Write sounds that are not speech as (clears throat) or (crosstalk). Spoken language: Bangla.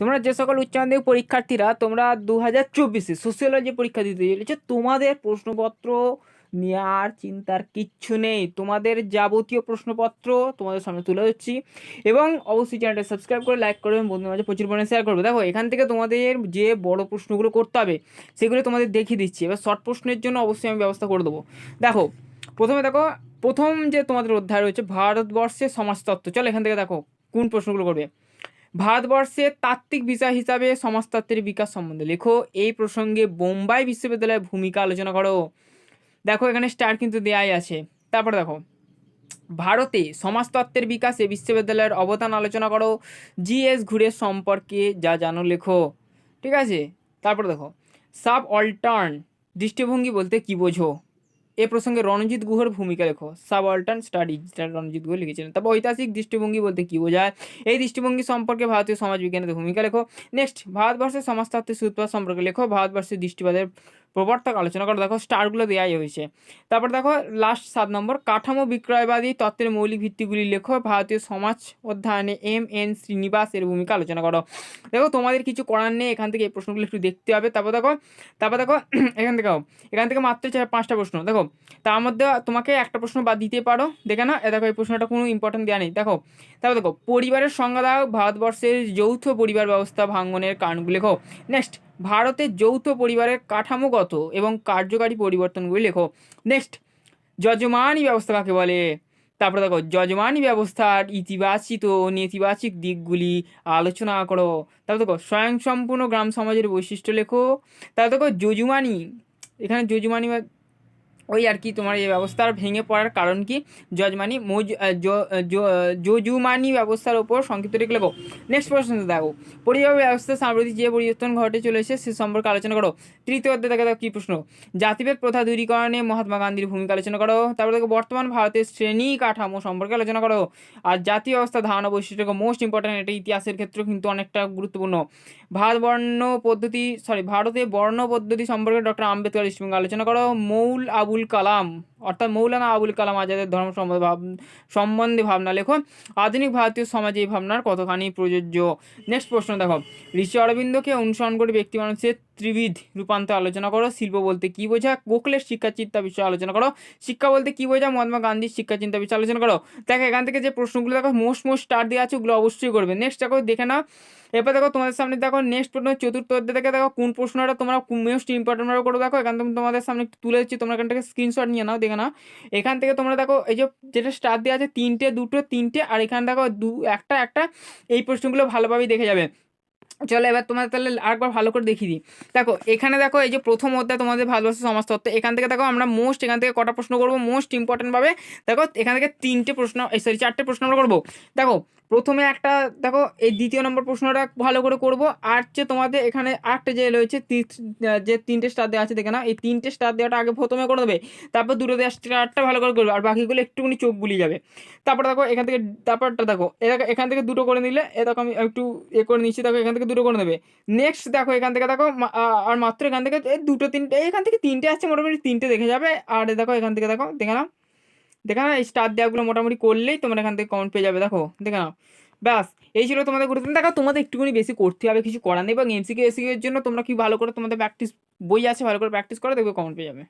তোমরা যে সকল উচ্চ মাধ্যমিক পরীক্ষার্থীরা, তোমরা দু হাজার চব্বিশে সোশিয়োলজি পরীক্ষা দিতে চলেছো, তোমাদের প্রশ্নপত্র নেওয়ার চিন্তার কিচ্ছু নেই। তোমাদের যাবতীয় প্রশ্নপত্র তোমাদের সামনে তুলে ধরছি এবং অবশ্যই চ্যানেলটা সাবস্ক্রাইব করে লাইক করবে বন্ধুদের মাঝে প্রচুর পরিমাণে শেয়ার করবে। দেখো, এখান থেকে তোমাদের যে বড় প্রশ্নগুলো করতে হবে, সেগুলো তোমাদের দেখিয়ে দিচ্ছি। এবার শর্ট প্রশ্নের জন্য অবশ্যই আমি ব্যবস্থা করে দেবো। দেখো, প্রথমে দেখো, প্রথম যে তোমাদের অধ্যায় রয়েছে ভারতবর্ষের সমাজতত্ত্ব। চলো এখান থেকে দেখো, কোন প্রশ্নগুলো করবে? ভারতবর্ষের তাত্ত্বিক বিষয় হিসাবে সমাজতত্ত্বের বিকাশ সম্বন্ধে। লেখো, এই প্রসঙ্গে বোম্বাই বিশ্ববিদ্যালয়ের ভূমিকা আলোচনা করো। দেখো, এখানে স্টার কিন্তু দেয়াই আছে। তারপর দেখো, ভারতে সমাজতত্ত্বের বিকাশে বিশ্ববিদ্যালয়ের অবদান আলোচনা করো। জিএস ঘুরে সম্পর্কে যা জানো, লেখো। ঠিক আছে? তারপর দেখো, সাব অল্টার্ন, দৃষ্টিভঙ্গি বলতে কি বোঝো? এ প্রসঙ্গে রণজিৎ গুহর ভূমিকা লেখো। সাব অল্টার্ন স্টাডি, যেটা রণজিৎ গুহ লিখেছিলেন। তারপর ঐতিহাসিক দৃষ্টিভঙ্গি বলতে কী বোঝায়? এই দৃষ্টিভঙ্গি সম্পর্কে ভারতীয় সমাজবিজ্ঞানের ভূমিকা লেখো। নেক্সট ভারতবর্ষের সমাজতাত্ত্বিক সূত্রপাত সম্পর্কে লেখো। ভারতবর্ষের দৃষ্টিবাদের প্রবর্তক আলোচনা করো। দেখো, স্টারগুলো দেওয়াই হয়েছে। তারপর দেখো লাস্ট সাত নম্বর, কাঠামো বিক্রয়বাদী তত্ত্বের মৌলিক ভিত্তিগুলি লেখো। ভারতীয় সমাজ অধ্যয়নে এম এন শ্রীনিবাস এর ভূমিকা আলোচনা করো। দেখো, তোমাদের কিছু করার নেই, এখান থেকে এই প্রশ্নগুলো একটু দেখতে হবে। তারপর দেখো তারপর দেখো, (clears throat) এখান থেকে এখান থেকে মাত্র চার, পাঁচটা প্রশ্ন। দেখো, তার মধ্যে তোমাকে একটা প্রশ্ন বাদ দিতে পারো। দেখে না দেখো, এই প্রশ্নটা কোনো ইম্পর্টেন্ট দেওয়া নেই। দেখো তারপর দেখো, পরিবারের সংজ্ঞা দাও ভারতবর্ষের যৌথ পরিবার ব্যবস্থা ভাঙ্গনের কারণগুলো লেখো। নেক্সট ভারতের যৌথ পরিবারের কাঠামোগত এবং কার্যকারী পরিবর্তনগুলি লেখো। নেক্সট যজমানি ব্যবস্থা কাকে বলে? তারপরে দেখো, যজমানি ব্যবস্থার ইতিবাচিত নেতিবাচক দিকগুলি আলোচনা করো। তারপর দেখো, স্বয়ংসম্পূর্ণ গ্রাম সমাজের বৈশিষ্ট্য লেখো। তারপর দেখো, যজমানি, এখানে যজমানি ওই আর কি তোমার এই ব্যবস্থার ভেঙে পড়ার কারণ কি? যজমানি, মজ যজুমানি ব্যবস্থার ওপর সংক্ষিপ্ত রেখে লেখো নেক্সট প্রশ্ন দেখো পরিবার ব্যবস্থা সাম্প্রতিক যে পরিবর্তন ঘটে চলেছে সে সম্পর্কে আলোচনা করো। তৃতীয় অধ্যায় দেখো দেখো কী প্রশ্ন। জাতিভেদ প্রথা দূরীকরণে মহাত্মা গান্ধীর ভূমিকা আলোচনা করো। তারপর দেখো, বর্তমান ভারতের শ্রেণি কাঠামো সম্পর্কে আলোচনা করো। আর জাতীয় অবস্থা ধারণা বৈশিষ্ট্য মোস্ট ইম্পর্ট্যান্ট এটা ইতিহাসের ক্ষেত্রেও কিন্তু অনেকটা গুরুত্বপূর্ণ। ভারত বর্ণ পদ্ধতি সরি ভারতে বর্ণ পদ্ধতি সম্পর্কে ডক্টর আম্বেদকর দৃষ্টিভঙ্গি আলোচনা করো। মৌল আবুল কালাম, অর্থাৎ মৌলানা আবুল কালাম আজাদের ধর্ম সম্বন্ধে ভাব, সম্বন্ধে ভাবনা লেখো। আধুনিক ভারতীয় সমাজে এই ভাবনার কতখানি প্রযোজ্য? নেক্সট প্রশ্ন দেখো। ঋষি অরবিন্দকে অনুসরণ করে ব্যক্তি মানুষের ত্রিবিধ রূপান্তর আলোচনা করো, শিল্প বলতে কী বোঝা? গোখলের শিক্ষা চিন্তা বিষয়ে আলোচনা করো, শিক্ষা বলতে কী বোঝা? মহাত্মা গান্ধীর শিক্ষা চিন্তা বিষয়ে আলোচনা করো। দেখো, এখান থেকে যে প্রশ্নগুলো, দেখো মোস্ট মোস্ট স্টার দেওয়া আছে, ওগুলো অবশ্যই করবে। নেক্সট দেখো, দেখে নাও। এরপর দেখো, তোমাদের সামনে দেখো নেক্সট প্রশ্ন চতুর্থ অধ্যায় থেকে দেখো, কোন প্রশ্নটা তোমরা মোস্ট ইম্পর্টেন্ট ভাবে করে দেখো। এখান থেকে তোমাদের সামনে তুলে দিচ্ছি, তোমরা এখান থেকে স্ক্রিনশট নিয়ে নাও, দেখে নাও। এখান থেকে তোমরা দেখো, এই যে যেটা স্টার দেওয়া আছে, তিনটে, দুটো, তিনটে, আর এখানে দেখো, দু, একটা একটা, এই প্রশ্নগুলো ভালোভাবেই দেখে যাবে। চলো এবার তোমাদের তাহলে আরেকবার ভালো করে দেখিয়ে দিই। দেখো, এখানে দেখো এই যে প্রথম অধ্যায় তোমাদের ভালোবাসা সমাজতত্ত্ব এখান থেকে দেখো আমরা মোস্ট এখান থেকে কটা প্রশ্ন করব? মোস্ট ইম্পর্টেন্টভাবে দেখো এখান থেকে তিনটে প্রশ্ন সরি চারটে প্রশ্ন আমরা করব। দেখো প্রথমে একটা, দেখো, এই দ্বিতীয় নম্বর প্রশ্নটা ভালো করে করব। আর যে তোমাদের এখানে আরেকটা যে রয়েছে যে তিনটে স্টার দেওয়া আছে, দেখে না এই তিনটে স্টার দেওয়াটা আগে প্রথমে করে দেবে, তারপর দুটো দেওয়া স্টারটা ভালো করে করবে, আর বাকিগুলো একটুখানি চোখ গুলিয়ে যাবে। তারপর দেখো, এখান থেকে, তারপরটা দেখো এখান থেকে দুটো করে নিলে, এ দেখো, আমি একটু এ করে নিচ্ছি, দেখো, এখান থেকে দুটো করে নেবে। নেক্সট দেখো, এখান থেকে দেখো আর মাত্র এখান থেকে দুটো তিনটে, এখান থেকে তিনটে আসছে, মোটামুটি তিনটে দেখে যাবে। আর দেখো, এখান থেকে দেখো, দেখে নাও। দেখে না স্টার দেওয়াগুলো মোটামুটি করলেই তোমরা এখান থেকে কমেন্ট পেয়ে যাবে, দেখো, দেখে না ব্যাস, এই ছিল তোমাদের গুরুত্ব দেখো, তোমাদের একটুখানি বেশি করতে হবে, কিছু করার নেই। এবং এমসিকে এসিকের জন্য তোমরা কি ভালো করে তোমাদের প্র্যাকটিস বই আছে, ভালো করে প্র্যাকটিস করো, দেখবে কমেন্ট পেয়ে যাবে।